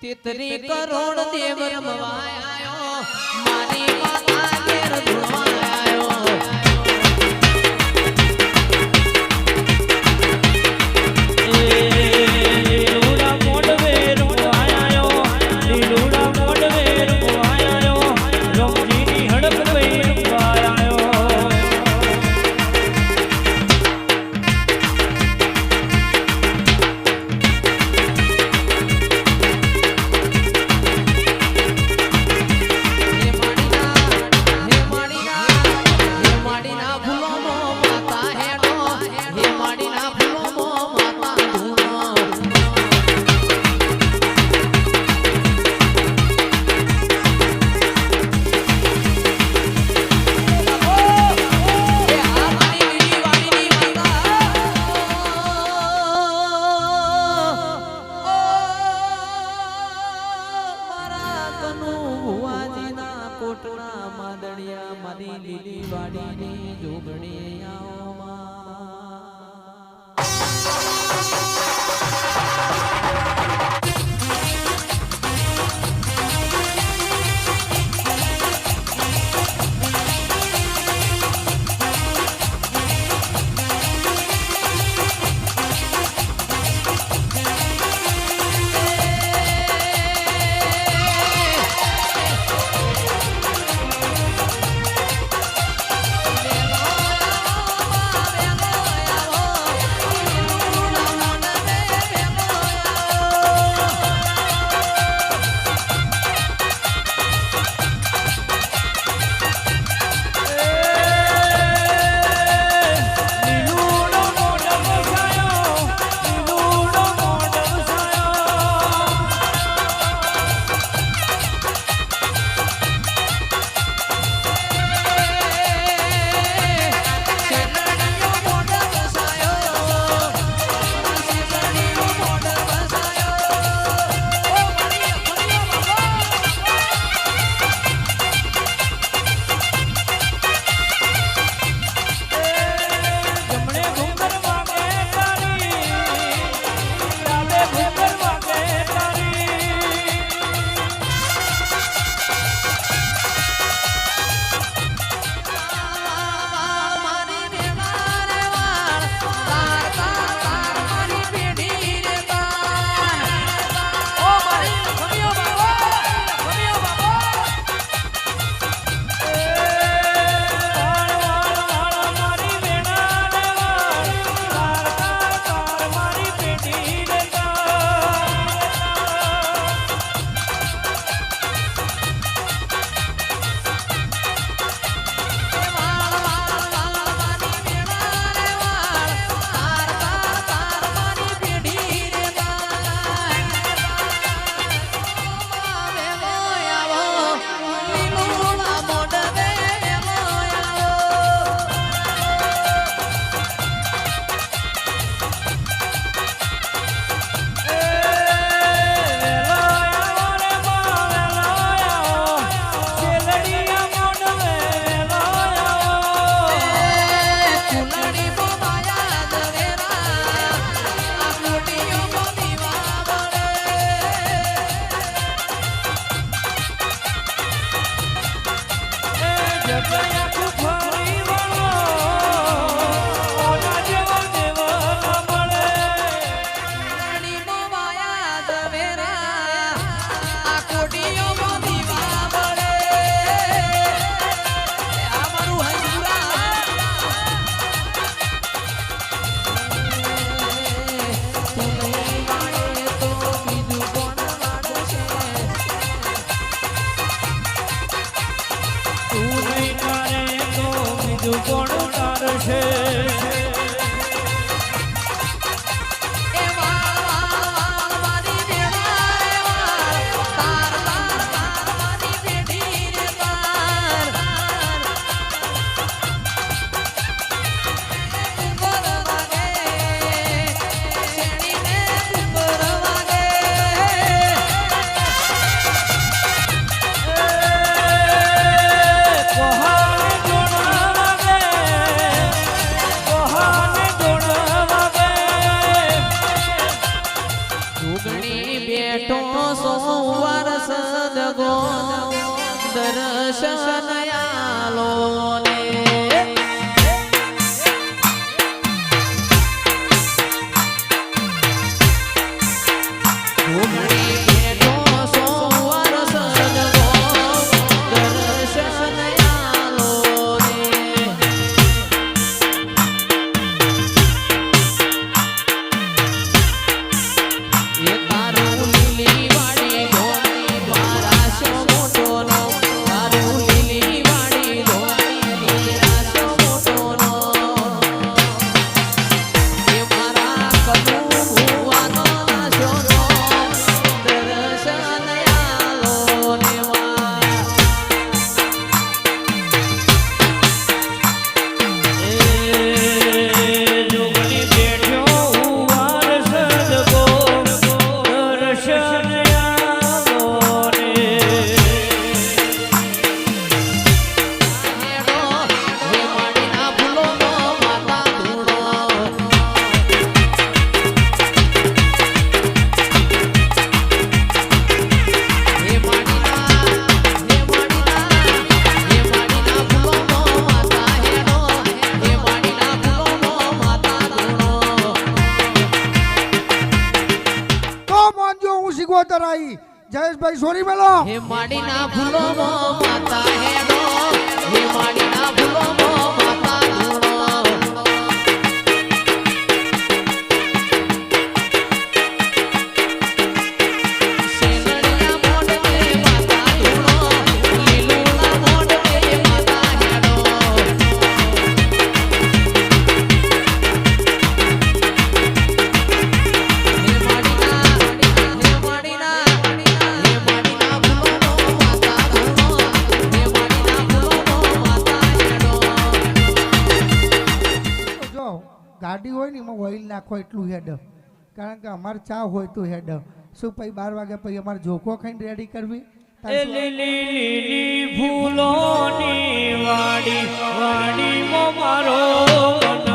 તેતરી કરોડ દેવ મારી માતા પટણા માદણિયા મારી લીલી વાડીની જોગણી આવો জীবন ગોતરાઈ જયેશભાઈ સોરી બોલો. હે માડી ના ભૂલો માતા હે નો હે માડી ના ભૂલો નાખો એટલું હેડ. કારણ કે અમારે ચા હોય તો હેડ. શું પછી બાર વાગે પછી અમારે જોકો ખાઈને રેડી કરવી? ભૂલો વાડી વાડી મારો